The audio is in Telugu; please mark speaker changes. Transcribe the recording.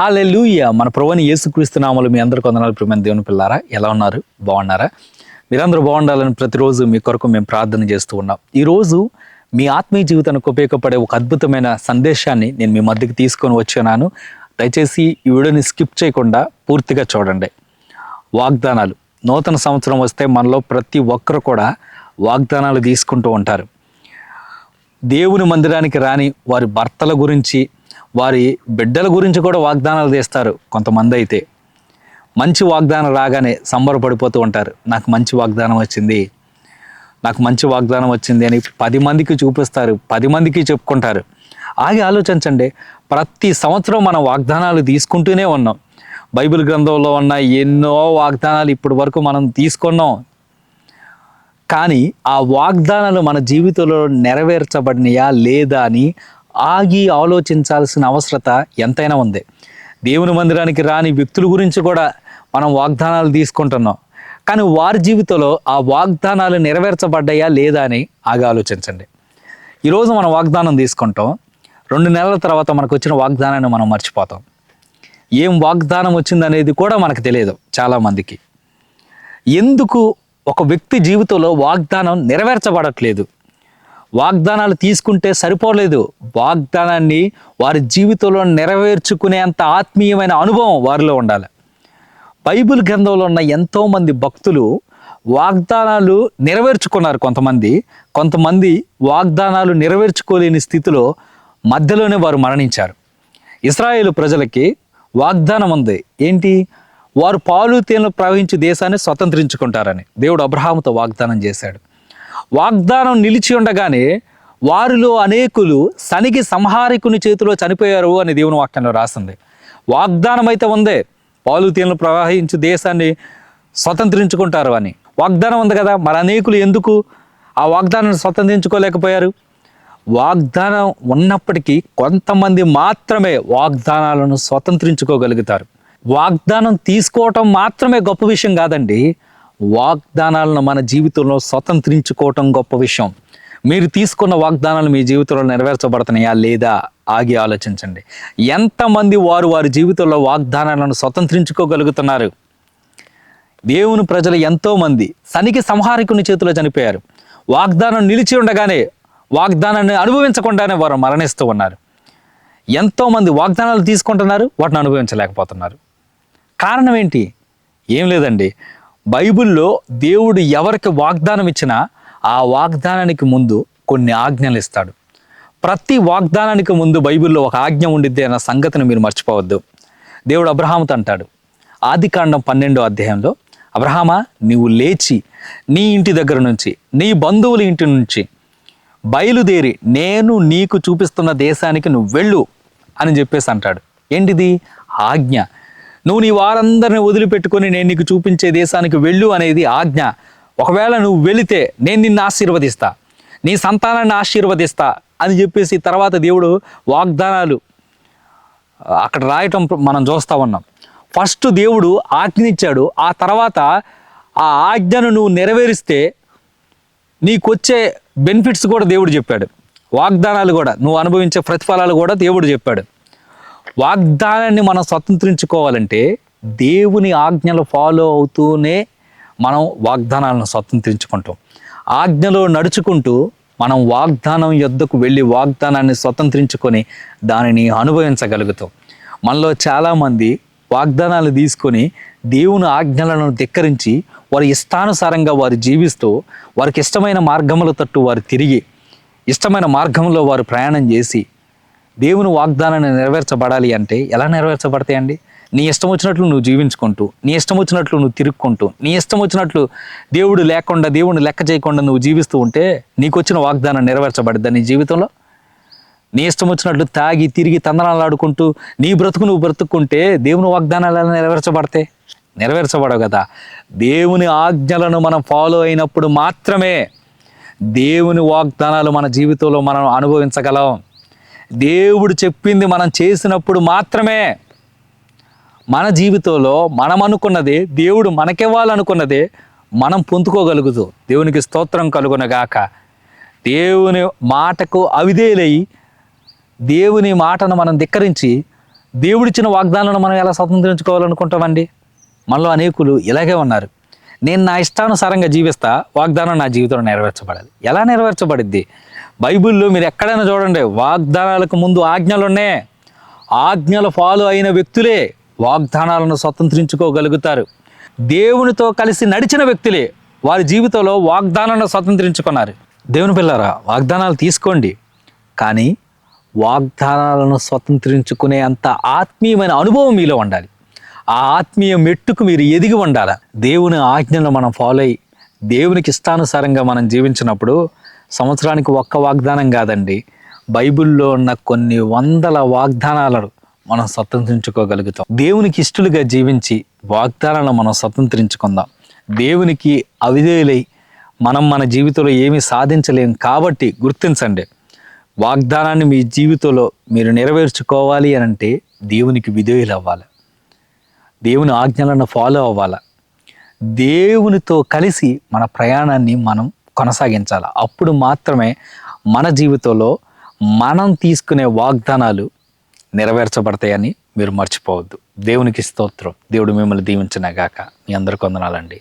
Speaker 1: హాలెలూయ. మన ప్రభుని యేసుక్రీస్తునామలు మీ అందరు కొందనాలు ప్రియమైన దేవుని పిల్లారా ఎలా ఉన్నారు? బాగున్నారా? మీరందరూ బాగుండాలని ప్రతిరోజు మీ కొరకు మేము ప్రార్థన చేస్తూ ఉన్నాం. ఈరోజు మీ ఆత్మీయ జీవితానికి ఉపయోగపడే ఒక అద్భుతమైన సందేశాన్ని నేను మీ మధ్యకి తీసుకొని వచ్చాను. దయచేసి ఈ వీడియోని స్కిప్ చేయకుండా పూర్తిగా చూడండి. వాగ్దానాలు. నూతన సంవత్సరం వస్తే మనలో ప్రతి ఒక్కరు కూడా వాగ్దానాలు తీసుకుంటూ ఉంటారు. దేవుని మందిరానికి రాని వారి భర్తల గురించి వారి బిడ్డల గురించి కూడా వాగ్దానాలు తీస్తారు కొంతమంది అయితే. మంచి వాగ్దానం రాగానే సంబరపడిపోతూ ఉంటారు. నాకు మంచి వాగ్దానం వచ్చింది. నాకు మంచి వాగ్దానం వచ్చింది అని పది మందికి చూపిస్తారు. పది మందికి చెప్పుకుంటారు. ఆగి ఆలోచించండి. ప్రతి సంవత్సరం మనం వాగ్దానాలు తీసుకుంటూనే ఉన్నాం. బైబిల్ గ్రంథంలో ఉన్న ఎన్నో వాగ్దానాలు ఇప్పటి వరకు మనం తీసుకున్నాం. కానీ ఆ వాగ్దానాలు మన జీవితంలో నెరవేర్చబడినయా లేదా అని ఆగి ఆలోచించాల్సిన అవసరత ఎంతైనా ఉంది. దేవుని మందిరానికి రాని వ్యక్తుల గురించి కూడా మనం వాగ్దానాలు తీసుకుంటున్నాం. కానీ వారి జీవితంలో ఆ వాగ్దానాలు నెరవేర్చబడ్డాయా లేదా అని ఆగి ఆలోచించండి. ఈరోజు మనం వాగ్దానం తీసుకుంటాం. రెండు నెలల తర్వాత మనకు వచ్చిన వాగ్దానాన్ని మనం మర్చిపోతాం. ఏం వాగ్దానం వచ్చిందనేది కూడా మనకు తెలియదు చాలామందికి. ఎందుకు ఒక వ్యక్తి జీవితంలో వాగ్దానం నెరవేర్చబడట్లేదు? వాగ్దానాలు తీసుకుంటే సరిపోలేదు. వాగ్దానాన్ని వారి జీవితంలో నెరవేర్చుకునేంత ఆత్మీయమైన అనుభవం వారిలో ఉండాలి. బైబిల్ గ్రంథంలో ఉన్న ఎంతోమంది భక్తులు వాగ్దానాలు నెరవేర్చుకున్నారు కొంతమంది. కొంతమంది వాగ్దానాలు నెరవేర్చుకోలేని స్థితిలో మధ్యలోనే వారు మరణించారు. ఇస్రాయేల్ ప్రజలకి వాగ్దానం ఉంది. ఏంటి? వారు పాలు తేనెలు ప్రవహించే దేశాన్ని స్వతంత్రించుకుంటారని. దేవుడు అబ్రహాముతో వాగ్దానం చేశాడు. వాగ్దానం నిలిచి ఉండగానే వారిలో అనేకులు సనికి సంహారికుని చేతిలో చనిపోయారు అని దేవుని వాక్యంలో రాసింది. వాగ్దానం అయితే ఉందే. పాలుతీలను ప్రవహించి దేశాన్ని స్వతంత్రించుకుంటారు అని. వాగ్దానం ఉంది కదా మరి అనేకులు ఎందుకు ఆ వాగ్దానాన్ని స్వతంత్రించుకోలేకపోయారు? వాగ్దానం ఉన్నప్పటికీ కొంతమంది మాత్రమే వాగ్దానాలను స్వతంత్రించుకోగలుగుతారు. వాగ్దానం తీసుకోవటం మాత్రమే గొప్ప విషయం కాదండి. వాగ్దానాలను మన జీవితంలో స్వతంత్రించుకోవటం గొప్ప విషయం. మీరు తీసుకున్న వాగ్దానాలు మీ జీవితంలో నెరవేర్చబడుతున్నాయా లేదా ఆగి ఆలోచించండి. ఎంతమంది వారు వారి జీవితంలో వాగ్దానాలను స్వతంత్రించుకోగలుగుతున్నారు? దేవుని ప్రజలు ఎంతోమంది సనికి సంహారికుని చేతిలో చనిపోయారు. వాగ్దానం నిలిచి ఉండగానే వాగ్దానాన్ని అనుభవించకుండానే వారు మరణిస్తూ ఉన్నారు. ఎంతోమంది వాగ్దానాలు తీసుకుంటున్నారు వాటిని అనుభవించలేకపోతున్నారు. కారణం ఏంటి? ఏం లేదండి. బైబిల్లో దేవుడు ఎవరికి వాగ్దానం ఇచ్చినా ఆ వాగ్దానానికి ముందు కొన్ని ఆజ్ఞలు ఇస్తాడు. ప్రతి వాగ్దానానికి ముందు బైబిల్లో ఒక ఆజ్ఞ ఉండిద్ది అన్న సంగతిని మీరు మర్చిపోవద్దు. దేవుడు అబ్రహాముతో అంటాడు. ఆది కాండం పన్నెండో అధ్యాయంలో అబ్రహామా నీవు లేచి నీ ఇంటి దగ్గర నుంచి నీ బంధువుల ఇంటి నుంచి బయలుదేరి నేను నీకు చూపిస్తున్న దేశానికి నువ్వు వెళ్ళు అని చెప్పేసి అంటాడు. ఏంటిది? ఆజ్ఞ. నువ్వు నీ వారందరిని వదిలిపెట్టుకొని నేను నీకు చూపించే దేశానికి వెళ్ళు అనేది ఆజ్ఞ. ఒకవేళ నువ్వు వెళితే నేను నిన్ను ఆశీర్వదిస్తా. నీ సంతానాన్ని ఆశీర్వదిస్తా అని చెప్పేసి తర్వాత దేవుడు వాగ్దానాలు అక్కడ రాయటం మనం చూస్తూ ఉన్నాం. ఫస్ట్ దేవుడు ఆజ్ఞనిచ్చాడు. ఆ తర్వాత ఆ ఆజ్ఞను నువ్వు నెరవేరిస్తే నీకొచ్చే బెనిఫిట్స్ కూడా దేవుడు చెప్పాడు. వాగ్దానాలు కూడా నువ్వు అనుభవించే ప్రతిఫలాలు కూడా దేవుడు చెప్పాడు. వాగ్దానాన్ని మనం స్వతంత్రించుకోవాలంటే దేవుని ఆజ్ఞలు ఫాలో అవుతూనే మనం వాగ్దానాలను స్వతంత్రించుకుంటాం. ఆజ్ఞలో నడుచుకుంటూ మనం వాగ్దానం యొద్దకు వెళ్ళి వాగ్దానాన్ని స్వతంత్రించుకొని దానిని అనుభవించగలుగుతాం. మనలో చాలామంది వాగ్దానాలు తీసుకొని దేవుని ఆజ్ఞలను ధిక్కరించి వారి ఇష్టానుసారంగా వారు జీవిస్తూ వారికి ఇష్టమైన మార్గముల తట్టు వారు తిరిగి ఇష్టమైన మార్గంలో వారు ప్రయాణం చేసి దేవుని వాగ్దానాన్ని నెరవేర్చబడాలి అంటే ఎలా నెరవేర్చబడతాయండి? నీ ఇష్టం వచ్చినట్లు నువ్వు జీవించుకుంటూ నీ ఇష్టం వచ్చినట్లు నువ్వు తిరుక్కుంటూ నీ ఇష్టం వచ్చినట్లు దేవుడు లేకుండా దేవుడిని లెక్క చేయకుండా నువ్వు జీవిస్తూ ఉంటే నీకు వచ్చిన వాగ్దానం నెరవేర్చబడిద్దా నీ జీవితంలో? నీ ఇష్టం వచ్చినట్లు తాగి తిరిగి తందనాలు ఆడుకుంటూ నీ బ్రతుకు నువ్వు బ్రతుక్కుంటే దేవుని వాగ్దానాలు ఎలా నెరవేర్చబడతాయి? నెరవేర్చబడవు కదా. దేవుని ఆజ్ఞలను మనం ఫాలో అయినప్పుడు మాత్రమే దేవుని వాగ్దానాలు మన జీవితంలో మనం అనుభవించగలం. దేవుడు చెప్పింది మనం చేసినప్పుడు మాత్రమే. మన జీవితంలో మనం అనుకున్నదే దేవుడు మనకివ్వాలనుకున్నదే మనం పొందుకోగలుగుతూ. దేవునికి స్తోత్రం కలుగునగాక. దేవుని మాటకు అవిధేలై దేవుని మాటను మనం ధిక్కరించి దేవుడిచ్చిన వాగ్దానాలను మనం ఎలా స్వతంత్రించుకోవాలనుకుంటామండి? మనలో అనేకులు ఇలాగే ఉన్నారు. నేను నా ఇష్టానుసారంగా జీవిస్తా వాగ్దానం నా జీవితంలో నెరవేర్చబడాలి. ఎలా నెరవేర్చబడిద్ది? బైబిల్లో మీరు ఎక్కడైనా చూడండి వాగ్దానాలకు ముందు ఆజ్ఞలు ఉన్నాయి ఆజ్ఞలు ఫాలో అయిన వ్యక్తులే వాగ్దానాలను స్వతంత్రించుకోగలుగుతారు. దేవునితో కలిసి నడిచిన వ్యక్తులే వారి జీవితంలో వాగ్దానాలను స్వతంత్రించుకున్నారు. దేవుని పిల్లరా వాగ్దానాలు తీసుకోండి. కానీ వాగ్దానాలను స్వతంత్రించుకునే అంత ఆత్మీయమైన అనుభవం మీలో ఉండాలి. ఆ ఆత్మీయ మెట్టుకు మీరు ఎదిగి ఉండాలి? దేవుని ఆజ్ఞలను మనం ఫాలో అయ్యి దేవునికి ఇష్టానుసారంగా మనం జీవించినప్పుడు సంవత్సరానికి ఒక్క వాగ్దానం కాదండి. బైబిల్లో ఉన్న కొన్ని వందల వాగ్దానాలను మనం స్వతంత్రించుకోగలుగుతాం. దేవునికి ఇష్టలుగా జీవించి వాగ్దానాలను మనం స్వతంత్రించుకుందాం. దేవునికి అవిధేయులై మనం మన జీవితంలో ఏమీ సాధించలేం కాబట్టి గుర్తించండి. వాగ్దానాన్ని మీ జీవితంలో మీరు నెరవేర్చుకోవాలి అని అంటే దేవునికి విధేయులు అవ్వాలి. దేవుని ఆజ్ఞలను ఫాలో అవ్వాలి. దేవునితో కలిసి మన ప్రయాణాన్ని మనం కొనసాగించాలి. అప్పుడు మాత్రమే మన జీవితంలో మనం తీసుకునే వాగ్దానాలు నెరవేర్చబడతాయని మీరు మర్చిపోవద్దు. దేవునికి స్తోత్రం. దేవుడు మిమ్మల్ని దీవించినగాక. మీ అందరికి వందనాలండి.